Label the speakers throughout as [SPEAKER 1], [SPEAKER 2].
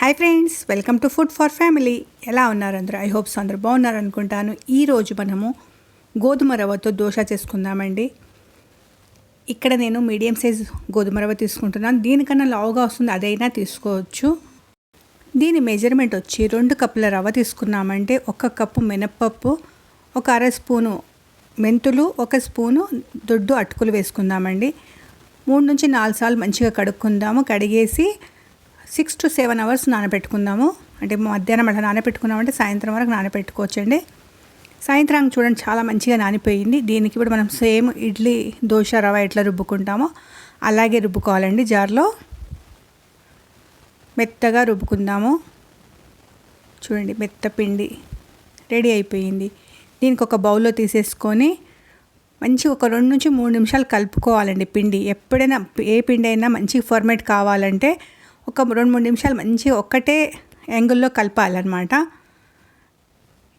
[SPEAKER 1] Hi friends welcome to food for family ఎలా ఉన్నారు అందరూ? ఐ హోప్స్ అందరూ బాగున్నారు అనుకుంటాను. ఈరోజు మనము గోధుమ రవ్వతో దోశ చేసుకుందామండి. ఇక్కడ నేను మీడియం సైజ్ గోధుమ రవ్వ తీసుకుంటున్నాను. దీనికన్నా లావుగా వస్తుంది అదైనా తీసుకోవచ్చు. దీని మెజర్మెంట్ వచ్చి రెండు కప్పుల రవ్వ తీసుకున్నామంటే ఒక కప్పు మినప్పప్పు ఒక అర స్పూను మెంతులు ఒక స్పూను దొడ్డు అటుకులు వేసుకుందామండి. మూడు నుంచి నాలుగు సార్లు మంచిగా కడుక్కుందాము. కడిగేసి సిక్స్ టు సెవెన్ అవర్స్ నానబెట్టుకుందాము. అంటే మధ్యాహ్నం అట్లా నానబెట్టుకున్నామంటే సాయంత్రం వరకు నానబెట్టుకోవచ్చండి. సాయంత్రం చూడండి చాలా మంచిగా నానిపోయింది. దీనికి ఇప్పుడు మనం సేమ్ ఇడ్లీ దోశ రవ ఎట్లా రుబ్బుకుంటామో అలాగే రుబ్బుకోవాలండి జార్లో. మెత్తగా రుబ్బుకుందాము. చూడండి మెత్త పిండి రెడీ అయిపోయింది. దీనికి ఒక బౌల్లో తీసేసుకొని మంచిగా ఒక రెండు నుంచి మూడు నిమిషాలు కలుపుకోవాలండి పిండి. ఎప్పుడైనా ఏ పిండి అయినా మంచి ఫర్మేట్ కావాలంటే ఒక రెండు మూడు నిమిషాలు మంచిగా ఒక్కటే యాంగిల్లో కలపాలన్నమాట.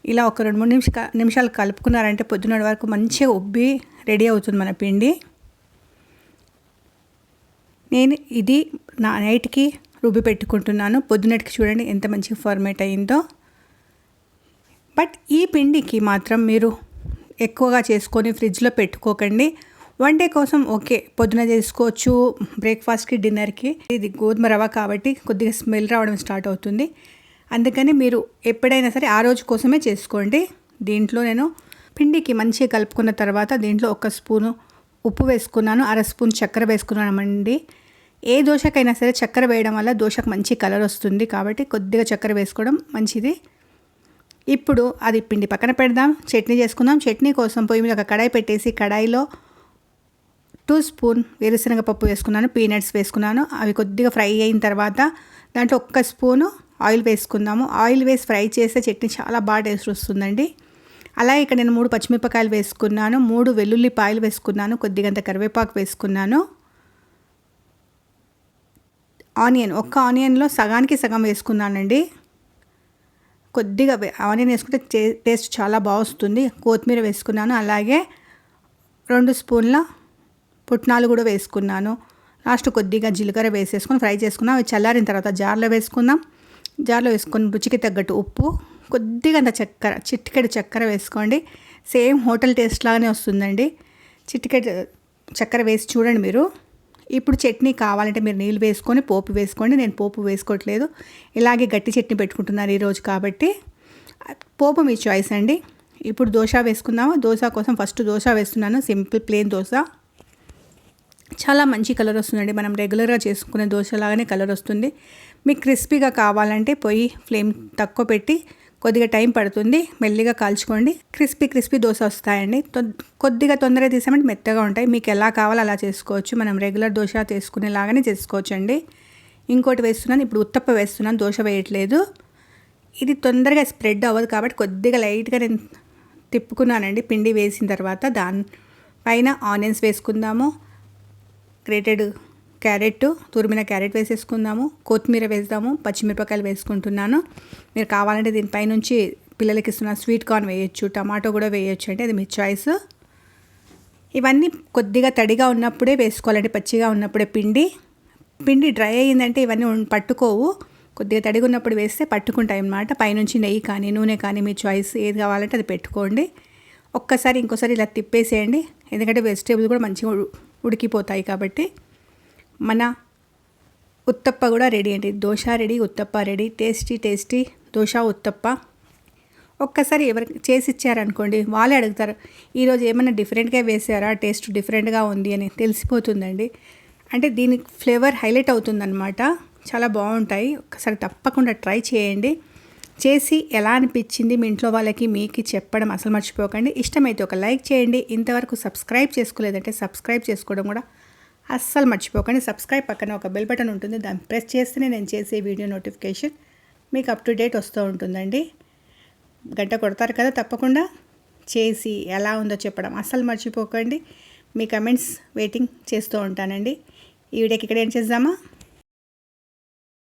[SPEAKER 1] ఇలా ఒక రెండు మూడు నిమిష నిమిషాలు కలుపుకున్నారంటే పొద్దున్న వరకు మంచిగా ఉబ్బి రెడీ అవుతుంది మన పిండి. నేను ఇది నా నైట్కి రుబ్బి పెట్టుకుంటున్నాను. పొద్దునటికి చూడండి ఎంత మంచిగా ఫార్మేట్ అయిందో. బట్ ఈ పిండికి మాత్రం మీరు ఎక్కువగా చేసుకొని ఫ్రిడ్జ్లో పెట్టుకోకండి. వన్ డే కోసం ఓకే పొద్దున చేసుకోవచ్చు బ్రేక్ఫాస్ట్కి డిన్నర్కి. ఇది గోధుమ రవ్వ కాబట్టి కొద్దిగా స్మెల్ రావడం స్టార్ట్ అవుతుంది. అందుకని మీరు ఎప్పుడైనా సరే ఆ రోజు కోసమే చేసుకోండి. దీంట్లో నేను పిండికి మంచిగా కలుపుకున్న తర్వాత దీంట్లో ఒక స్పూను ఉప్పు వేసుకున్నాను అర స్పూన్ చక్కెర వేసుకున్నామండి ఏ దోశకైనా సరే చక్కెర వేయడం వల్ల దోశకు మంచి కలర్ వస్తుంది కాబట్టి కొద్దిగా చక్కెర వేసుకోవడం మంచిది. ఇప్పుడు అది పిండి పక్కన పెడదాం చట్నీ చేసుకుందాం. చట్నీ కోసం పొయ్యి మీద ఒక కడాయి పెట్టేసి కడాయిలో టూ స్పూన్ వేరుశనగ పప్పు వేసుకున్నాను పీనట్స్ వేసుకున్నాను. అవి కొద్దిగా ఫ్రై అయిన తర్వాత దాంట్లో ఒక్క స్పూను ఆయిల్ వేసుకుందాము. ఆయిల్ వేసి ఫ్రై చేస్తే చట్నీ చాలా బాగా టేస్ట్ వస్తుందండి. అలాగే ఇక్కడ నేను మూడు పచ్చిమిరపకాయలు వేసుకున్నాను మూడు వెల్లుల్లిపాయలు వేసుకున్నాను కొద్దిగంత కరివేపాకు వేసుకున్నాను. ఆనియన్ ఒక్క ఆనియన్లో సగానికి సగం వేసుకున్నానండి. కొద్దిగా ఆనియన్ వేసుకుంటే టేస్ట్ చాలా బాగా వస్తుంది. కొత్తిమీర వేసుకున్నాను అలాగే రెండు స్పూన్ల పుట్నాలు కూడా వేసుకున్నాను. లాస్ట్ కొద్దిగా జీలకర్ర వేసేసుకొని ఫ్రై చేసుకున్నాం అవి చల్లారిన తర్వాత జార్లో వేసుకుందాం. జార్లో వేసుకొని రుచికి తగ్గట్టు ఉప్పు కొద్దిగా అంత చక్కెర చిటికెడు చక్కెర వేసుకోండి. సేమ్ హోటల్ టేస్ట్ లాగానే వస్తుందండి. చిటికెడు చక్కెర వేసి చూడండి మీరు. ఇప్పుడు చట్నీ కావాలంటే మీరు నీళ్ళు వేసుకొని పోపు వేసుకోండి. నేను పోపు వేసుకోవట్లేదు. ఇలాగే గట్టి చట్నీ పెట్టుకుంటున్నారు ఈరోజు కాబట్టి. పోపు మీ చాయిస్ అండి. ఇప్పుడు దోశ వేసుకుందాము? దోశ కోసం ఫస్ట్ దోశ వేస్తున్నాను. Simple plain dosa. చాలా మంచి కలర్ వస్తుందండి. మనం రెగ్యులర్గా చేసుకునే దోశ లాగానే కలర్ వస్తుంది. మీకు క్రిస్పీగా కావాలంటే పొయ్యి ఫ్లేమ్ తక్కువ పెట్టి కొద్దిగా టైం పడుతుంది. మెల్లిగా కాల్చుకోండి. క్రిస్పీ క్రిస్పీ దోశ వస్తాయండి. కొద్దిగా తొందరగా తీసామంటే మెత్తగా ఉంటాయి. మీకు ఎలా కావాలో అలా చేసుకోవచ్చు. మనం రెగ్యులర్ దోశ తీసుకునేలాగానే చేసుకోవచ్చు అండి ఇంకోటి వేస్తున్నాను. ఇప్పుడు ఉత్తప్ప వేస్తున్నాను. దోశ వేయట్లేదు. ఇది తొందరగా స్ప్రెడ్ అవ్వదు కాబట్టి కొద్దిగా లైట్గా నేను తిప్పుకున్నానండి. పిండి వేసిన తర్వాత దాని పైన ఆనియన్స్ వేసుకుందాము. గ్రేటెడ్ క్యారెట్ తురిమిన క్యారెట్ వేసేసుకుందాము. కొత్తిమీర వేద్దాము. పచ్చిమిరపకాయలు వేసుకుంటున్నాను. మీరు కావాలంటే దీనిపై నుంచి పిల్లలకి ఇస్తున్న స్వీట్ కార్న్ వేయచ్చు టమాటో కూడా వేయచ్చు. అంటే అది మీ చాయిస్. ఇవన్నీ కొద్దిగా తడిగా ఉన్నప్పుడే వేసుకోవాలంటే పచ్చిగా ఉన్నప్పుడే పిండి. పిండి డ్రై అయ్యిందంటే ఇవన్నీ పట్టుకోవు. కొద్దిగా తడిగా ఉన్నప్పుడు వేస్తే పట్టుకుంటాయి అన్నమాట. పైనుంచి నెయ్యి కానీ నూనె కానీ మీ చాయిస్ ఏది కావాలంటే అది పెట్టుకోండి. ఒక్కసారి ఇంకోసారి ఇలా తిప్పేసేయండి. ఎందుకంటే వెజిటేబుల్ కూడా మంచిగా ఉడికిపోతాయి కాబట్టి మన ఉత్తప్ప కూడా రెడీ అండి. Dosa ready uttappa ready. Tasty tasty dosa uttappa. ఒక్కసారి ఎవరికి చేసి ఇచ్చారనుకోండి వాళ్ళే అడుగుతారు ఈరోజు ఏమైనా డిఫరెంట్గా వేసారా? టేస్ట్ డిఫరెంట్గా ఉంది అని తెలిసిపోతుందండి. అంటే దీనికి ఫ్లేవర్ హైలైట్ అవుతుందన్నమాట. చాలా బాగుంటాయి. ఒకసారి తప్పకుండా ట్రై చేయండి. చేసి ఎలా అనిపించింది మీ ఇంట్లో వాళ్ళకి మీకు చెప్పడం అసలు మర్చిపోకండి. ఇష్టమైతే ఒక లైక్ చేయండి. ఇంతవరకు సబ్స్క్రైబ్ చేసుకోలేదంటే సబ్స్క్రైబ్ చేసుకోవడం కూడా అస్సలు మర్చిపోకండి. సబ్స్క్రైబ్ పక్కన ఒక బెల్ బటన్ ఉంటుంది. దాన్ని ప్రెస్ చేస్తేనే నేను చేసే వీడియో నోటిఫికేషన్ మీకు అప్ టు డేట్ వస్తూ ఉంటుందండి. గంట కొడతారు కదా తప్పకుండా. చేసి ఎలా ఉందో చెప్పడం అస్సలు మర్చిపోకండి. మీ కమెంట్స్ వెయిటింగ్ చేస్తూ ఉంటానండి. ఈ వీడియోకి ఇక్కడ ఏం చేద్దామా?